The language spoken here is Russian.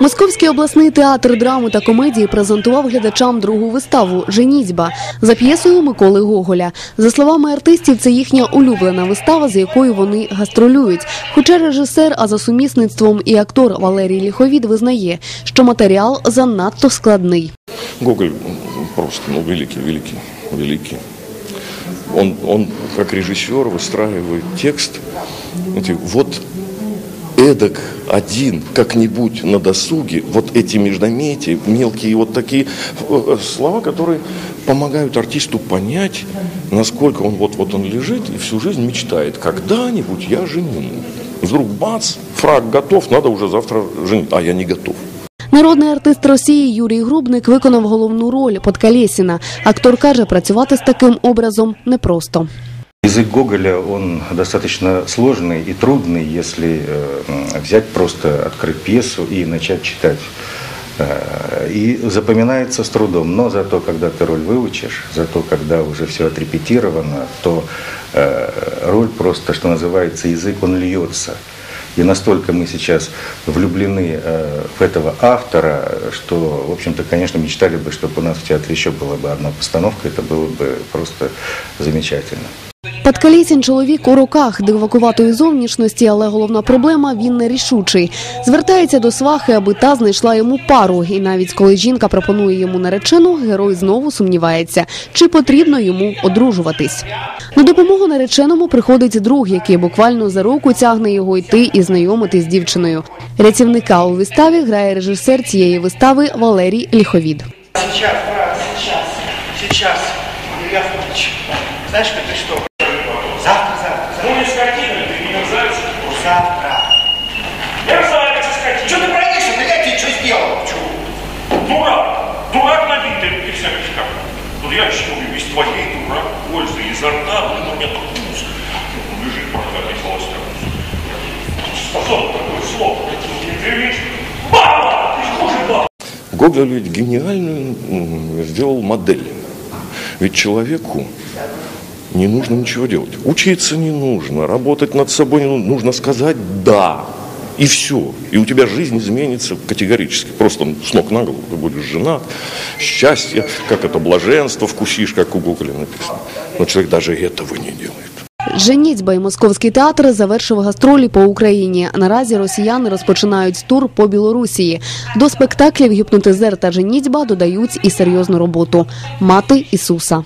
Московський обласний театр драми та комедії презентував глядачам другу виставу Женітьба за п'єсою Миколи Гоголя. За словами артистів, це їхня улюблена вистава, з якою вони гастролюють. Хоча режисер, а за сумісництвом і актор Валерій Ліховід визнає, що матеріал занадто складний. Гоголь просто, ну, великий, великий, великий. Он, он как режиссер выстраивает текст. Вот эдак один как-нибудь на досуге, вот эти междометия, мелкие вот такие э, слова, которые помогают артисту понять, насколько он вот, вот он лежит и всю жизнь мечтает, когда-нибудь я женю. Вдруг бац, фраг готов, надо уже завтра женить, а я не готов. Народний артист Росії Юрій Грубник виконав головну роль Подкалєсіна. Актор каже, працювати з таким образом непросто. Язык Гоголя, он достаточно сложный и трудный, если э, взять просто, открыть пьесу и начать читать. Э, И запоминается с трудом, но зато, когда ты роль выучишь, зато, когда уже все отрепетировано, то э, роль просто, что называется, язык, он льется. И настолько мы сейчас влюблены в этого автора, что, в общем-то, конечно, мечтали бы, чтобы у нас в театре еще была бы одна постановка, это было бы просто замечательно. Подкалєсін чоловік у роках дивакуватої зовнішності, але головна проблема він нерішучий. Звертається до свахи, аби та знайшла йому пару. І навіть коли жінка пропонує йому наречену, герой знову сумнівається, чи потрібно йому одружуватись. На допомогу нареченому приходить друг, який буквально за руку тягне його йти і знайомитись з дівчиною. Рятівника у виставі грає режисер цієї вистави Валерій Ліховід. Сейчас, брат, сейчас, сейчас. Илья Фомич, знаешь, как ты? Всякий как. Вот я чую, без твоей дурак пользы изо рта, ну, у меня тут вкус. Ну, лежит проклятый холостяк. Сказал такое слово. Ты видишь? Баба! Ты хуже баба. Гоголь ведь гениальную сделал модель. Ведь человеку не нужно ничего делать. Учиться не нужно, работать над собой не нужно. Нужно сказать «да». И все. И у тебя жизнь изменится категорически. Просто с ног на голову ты будешь женат. Счастье, как это, блаженство вкусишь, как у Гоголя написано. Но человек даже этого не делает. Женітьба і московський театр завершив гастролі по Україні. Наразі росіяни розпочинають тур по Білорусії. До спектаклів гіпнотизер та женітьба додають і серйозну роботу мати Ісуса.